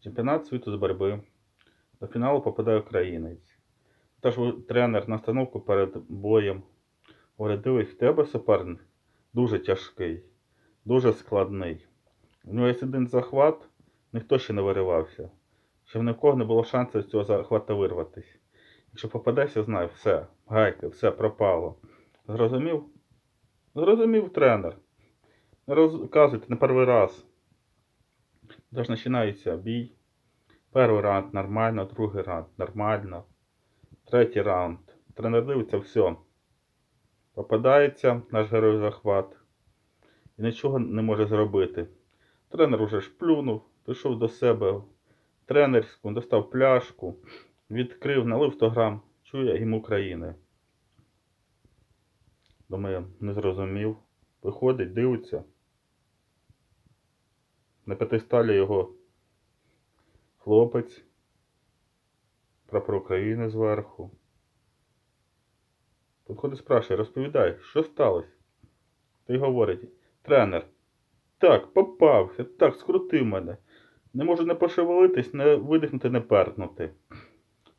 Чемпіонат світу з боротьби. До фіналу попадає українець. Тож тренер на остановку перед боєм говорить, дивись, в тебе суперник дуже тяжкий, дуже складний. У нього є один захват, ніхто ще не виривався. Ще ні в кого не було шансу з цього захвату вирватися. Якщо попадешся, знай, все, гайки, все пропало. Зрозумів? Зрозумів тренер. Не розказуйте не перший раз. Тож починається бій. Перший раунд нормально, другий раунд нормально. Третій раунд. Тренер дивиться, все. Попадається наш герой захват. І нічого не може зробити. Тренер уже ж плюнув, пішов до себе в тренерську, достав пляшку, відкрив, налив 100 грам. Чує гімн України. Думаю, не зрозумів. Виходить, дивиться. На п'ятисталі його хлопець. Прапор України зверху. Підходить, спрашує, розповідай, що сталося? Той говорить, тренер, так, попався, так, скрутив мене. Не можу не пошевелитись, не видихнути, не перкнути.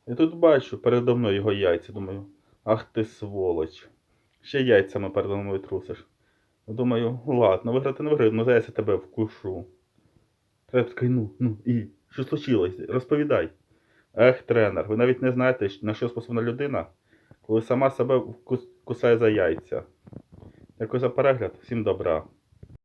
І тут бачу передо мною його яйця. Думаю, ах ти сволоч. Ще яйцями передо мною трусиш. Думаю, ладно, виграти не виграю, ну зараз я тебе вкушу. Тренер такий, ну, ну, і, що случилось? Розповідай. Ех, тренер, ви навіть не знаєте, на що способна людина, коли сама себе кусає за яйця. Дякую за перегляд, всім добра.